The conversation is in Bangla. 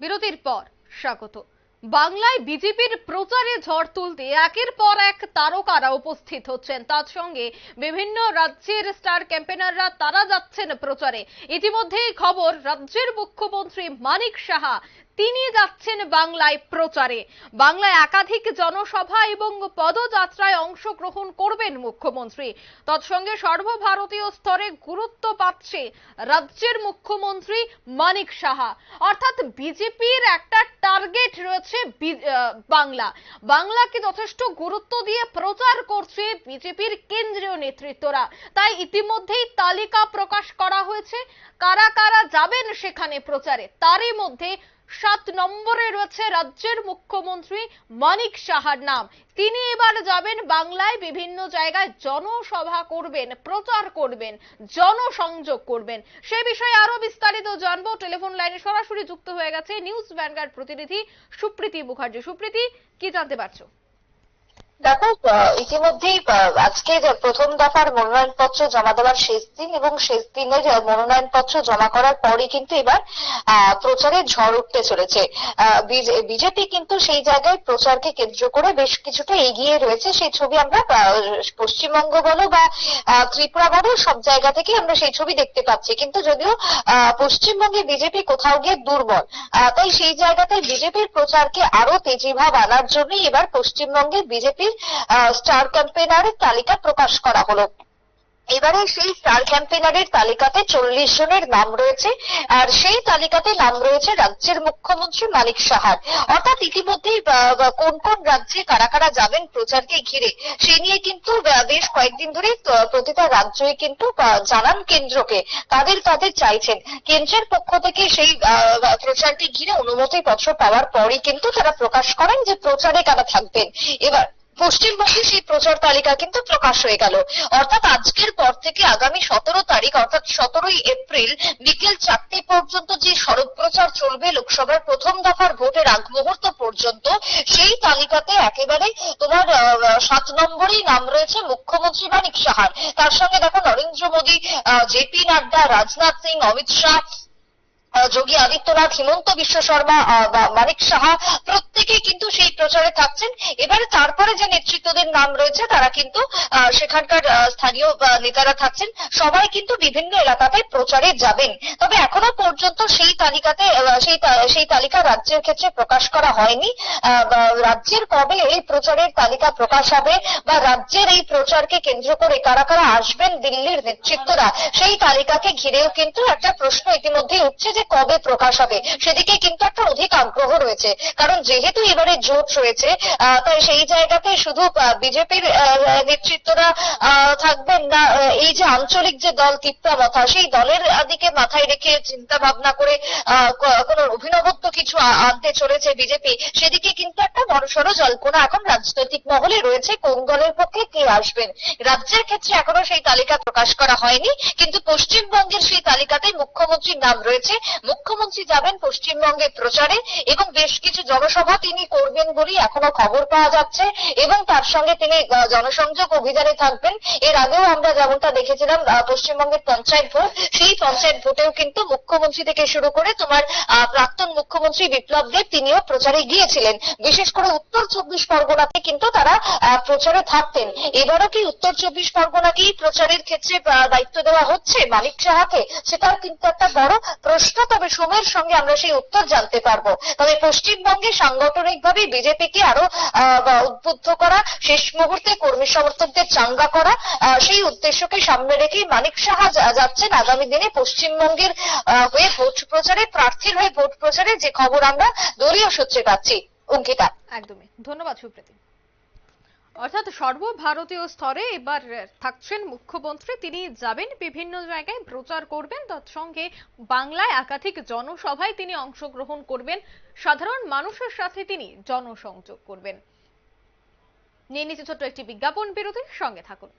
বিরতির পর স্বাগত। বাংলায় বিজেপির প্রচারে ঝড় তুলতে একের পর এক তারকারা উপস্থিত হচ্ছেন। তার সঙ্গে বিভিন্ন রাজ্যের স্টার ক্যাম্পেনাররা তারা যাচ্ছেন প্রচারে। ইতিমধ্যেই খবর, রাজ্যের মুখ্যমন্ত্রী মানিক সাহা তিনি যাচ্ছেন বাংলায় প্রচারে। বাংলায় একাধিক জনসভা এবং পদযাত্রায় অংশগ্রহণ করবেন মুখ্যমন্ত্রী। তৎসঙ্গে সর্বভারতীয় স্তরে গুরুত্ব পাচ্ছে রাজ্যের মুখ্যমন্ত্রী মানিক সাহা। অর্থাৎ বিজেপির একটা টার্গেট রয়েছে বাংলা। বাংলাকে যথেষ্ট গুরুত্ব দিয়ে প্রচার করছে বিজেপির কেন্দ্রীয় নেতৃত্বরা। তাই ইতিমধ্যেই তালিকা প্রকাশ করা হয়েছে। কারা কারা যাবেন সেখানে প্রচারে, তারই মধ্যে সাত নম্বরে রয়েছে রাজ্যের মুখ্যমন্ত্রী মানিক সাহার নাম। তিনি এবার যাবেন বাংলায়, বিভিন্ন জায়গায় জনসভা করবেন, প্রচার করবেন, জনসংযোগ করবেন। সে বিষয়ে আরও বিস্তারিত জানব। টেলিফোন লাইনে সরাসরি যুক্ত হয়ে গেছে নিউজ ভ্যানগার্ড প্রতিনিধি সুপ্রীতি মুখার্জি। সুপ্রীতি, কি জানতে পারছ? দেখো ইতিমধ্যেই আজকে প্রথম দফার মনোনয়নপত্র জমা দেওয়ার শেষ দিন এবং শেষ দিনের মনোনয়নপত্র জমা করার পরই কিন্তু এবার প্রচারের ঝড় উঠতে চলেছে। বিজেপি কিন্তু সেই জায়গায় প্রচারকে কেন্দ্র করে বেশ কিছুটা এগিয়ে রয়েছে। সেই ছবি আমরা পশ্চিমবঙ্গ বলো বা ত্রিপুরা বলো, সব জায়গা থেকে আমরা সেই ছবি দেখতে পাচ্ছি। কিন্তু যদিও পশ্চিমবঙ্গে বিজেপি কোথাও গিয়ে দুর্বল তাই সেই জায়গাতে বিজেপির প্রচারকে আরও তেজিভাব আনার জন্যই এবার পশ্চিমবঙ্গে বিজেপির স্টার ক্যাম্পেনারের তালিকা প্রকাশ করা হলো। এবারে সেই স্টার ক্যাম্পেনারের তালিকাতে চল্লিশ জনের নাম রয়েছে, আর সেই তালিকাতে নাম রয়েছে রাজ্যের মুখ্যমন্ত্রী মানিক সাহার অর্থাৎ ইতিমধ্যেই কোন কোন রাজ্যে কারা কারা যাবেন প্রচারকে ঘিরে, সে নিয়ে কিন্তু বেশ কয়েকদিন ধরে প্রতিটা রাজ্যই কিন্তু জানান কেন্দ্রকে। তাদের তাদের চাইছেন? কেন্দ্রের পক্ষ থেকে সেই প্রচারকে ঘিরে অনুমতি পত্র পাওয়ার পরই কিন্তু তারা প্রকাশ করেন যে প্রচারে কারা থাকবেন। এবার পশ্চিমবঙ্গে সেই প্রচার তালিকা কিন্তু প্রকাশ হয়ে গেল। অর্থাৎ আজকের পর থেকে আগামী সতেরো তারিখ, অর্থাৎ সতেরোই এপ্রিল বিকেল চারটে পর্যন্ত যে সড়ক প্রচার চলবে লোকসভার প্রথম দফার ভোটের আগ মুহূর্ত পর্যন্ত, সেই তালিকাতে একেবারে তোমার সাত নম্বরেই নাম রয়েছে মুখ্যমন্ত্রী মানিক সাহার। তার সঙ্গে দেখো নরেন্দ্র মোদী জেপি নাড্ডা, রাজনাথ সিং, অমিত শাহ যোগী আদিত্যনাথ, হিমন্ত বিশ্ব শর্মা মানিক সাহা প্রত্যেকেই কিন্তু সেই প্রচারে থাকছেন। এবারে তারপরে যে নেতৃত্বদের নাম রয়েছে, তারা কিন্তু সেখানকার স্থানীয় নেতারা থাকছেন। সবাই কিন্তু বিভিন্ন এলাকাতে প্রচারে যাবেন। তবে এখনও পর্যন্ত সেই তালিকাতে সেই সেই তালিকা রাজ্যের ক্ষেত্রে প্রকাশ করা হয়নি। রাজ্যের কবে এই প্রচারের তালিকা প্রকাশ হবে, বা রাজ্যের এই প্রচারকে কেন্দ্র করে কারা কারা আসবেন দিল্লির নেতৃত্বরা, সেই তালিকাকে ঘিরেও কিন্তু একটা প্রশ্ন ইতিমধ্যেই উঠছে যে কবে প্রকাশ হবে, সেদিকে কিন্তু একটা অধিক আগ্রহ রয়েছে। কারণ যেহেতু এবারে জোট রয়েছে তাই সেই জায়গাতে শুধু বিজেপির নেতৃত্বরা থাকবেন না এই যে আঞ্চলিক যে দল তিপ্রামথা সেই দলের দিকে মাথায় রেখে চিন্তা ভাবনা করে কোনো অভিনবত্ব কিছু আনতে চলেছে বিজেপি, সেদিকে কিন্তু একটা বড়সড় জল্পনা এখন রাজনৈতিক মহলে রয়েছে। কোন দলের পক্ষে কে আসবেন? রাজ্যের ক্ষেত্রে এখনও সেই তালিকা প্রকাশ করা হয়নি, কিন্তু পশ্চিমবঙ্গের সেই তালিকাতে মুখ্যমন্ত্রীর নাম রয়েছে। মুখ্যমন্ত্রী যাবেন পশ্চিমবঙ্গে প্রচারে, এবং বেশ কিছু জনসভা তিনি করবেন বলেই এখনও খবর পাওয়া যাচ্ছে, এবং তার সঙ্গে তিনি জনসংযোগ অভিযানে থাকবেন। এর আগেও আমরা যেমনটা দেখেছিলাম পশ্চিমবঙ্গের পঞ্চায়েত ভোট, সেই পঞ্চায়েত ভোটেও কিন্তু মুখ্যমন্ত্রী থেকে শুরু করে তোমার প্রাক্তন মুখ্যমন্ত্রী বিপ্লব দেব তিনিও প্রচারে গিয়েছিলেন। বিশেষ করে উত্তর চব্বিশ পরগনাতে কিন্তু তারা প্রচারে থাকতেন। এবারও কি উত্তর চব্বিশ পরগনাকেই প্রচারের ক্ষেত্রে দায়িত্ব দেওয়া হচ্ছে মানিক সাহাকে? সেটাও কিন্তু একটা বড় প্রশ্ন, তবে সময়ের সঙ্গে আমরা সেই উত্তর জানতে পারব। তবে পশ্চিমবঙ্গে সাংগঠনিকভাবে বিজেপিকে আরও উদ্বুদ্ধ করা, শেষ মুহূর্তে কর্মী সমর্থকদের চাঙ্গা করা সেই উদ্দেশ্যকে সামনে রেখেই মানিক সাহা যাচ্ছেন। আগামী দিনে পশ্চিমবঙ্গের হয়ে ভোট প্রচারে, প্রার্থীর হয়ে ভোট প্রচারে যে খবর আমরা দলীয় সূত্রে পাচ্ছি। অঙ্কিতা। একদমই। ধন্যবাদ, সুপ্রীতি। অর্থাৎ সর্বভারতীয় স্তরে এবার থাকছেন মুখ্যমন্ত্রী। তিনি যাবেন বিভিন্ন জায়গায় প্রচার করবেন। তৎসঙ্গে বাংলায় একাধিক জনসভায় তিনি অংশগ্রহণ করবেন। সাধারণ মানুষের সাথে তিনি জনসংযোগ করবেন। নিয়ে নিচ্ছে ছোট্ট একটি বিজ্ঞাপন বিরতির সঙ্গে থাকুন।